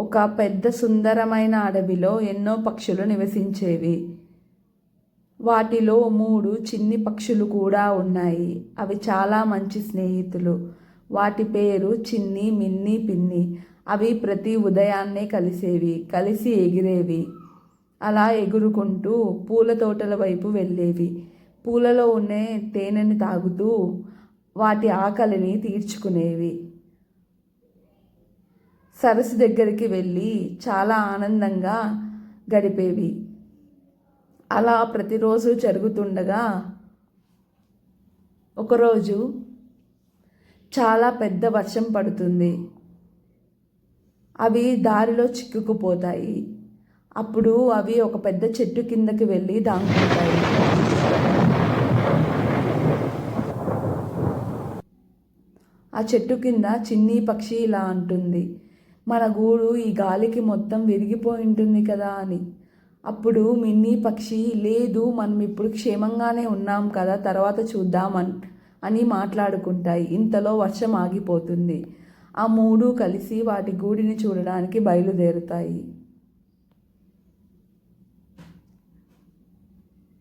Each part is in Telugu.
ఒక పెద్ద సుందరమైన అడవిలో ఎన్నో పక్షులు నివసించేవి. వాటిలో మూడు చిన్ని పక్షులు కూడా ఉన్నాయి. అవి చాలా మంచి స్నేహితులు. వాటి పేరు చిన్ని మిన్ని పిన్ని. అవి ప్రతి ఉదయాన్నే కలిసేవి కలిసి ఎగిరేవి. అలా ఎగురుకుంటూ పూల తోటల వైపు వెళ్ళేవి. పూలలో ఉండే తేనెని తాగుతూ వాటి ఆకలిని తీర్చుకునేవి. సరస్సు దగ్గరికి వెళ్ళి చాలా ఆనందంగా గడిపేవి. అలా ప్రతిరోజు జరుగుతుండగా ఒకరోజు చాలా పెద్ద వర్షం పడుతుంది. అవి దారిలో చిక్కుకుపోతాయి. అప్పుడు అవి ఒక పెద్ద చెట్టు కిందకి వెళ్ళి దాంకుంటాయి ఆ చెట్టు కింద చిన్ని పక్షి ఇలా అంటుంది. మన గూడు ఈ గాలికి మొత్తం విరిగిపోయి ఉంటుంది కదా అని. అప్పుడు మిన్నీ పక్షి లేదు మనం ఇప్పుడు క్షేమంగానే ఉన్నాం కదా తర్వాత చూద్దామన్ అని మాట్లాడుకుంటాయి. ఇంతలో వర్షం ఆగిపోతుంది. ఆ మూడు కలిసి వాటి గూడిని చూడడానికి బయలుదేరుతాయి.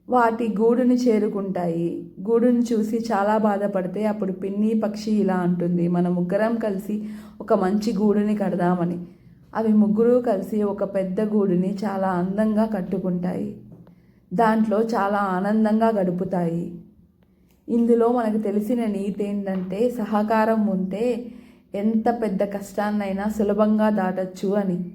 వాటి గూడును చేరుకుంటాయి. గూడుని చూసి చాలా బాధపడితే అప్పుడు పిన్ని పక్షి ఇలా అంటుంది మన ముగ్గురం కలిసి ఒక మంచి గూడుని కడదామని. అవి ముగ్గురు కలిసి ఒక పెద్ద గూడుని చాలా అందంగా కట్టుకుంటాయి. దాంట్లో చాలా ఆనందంగా గడుపుతాయి. ఇందులో మనకు తెలిసిన నీతి ఏంటంటే సహకారం ఉంటే ఎంత పెద్ద కష్టాన్నైనా సులభంగా దాటచ్చు అని.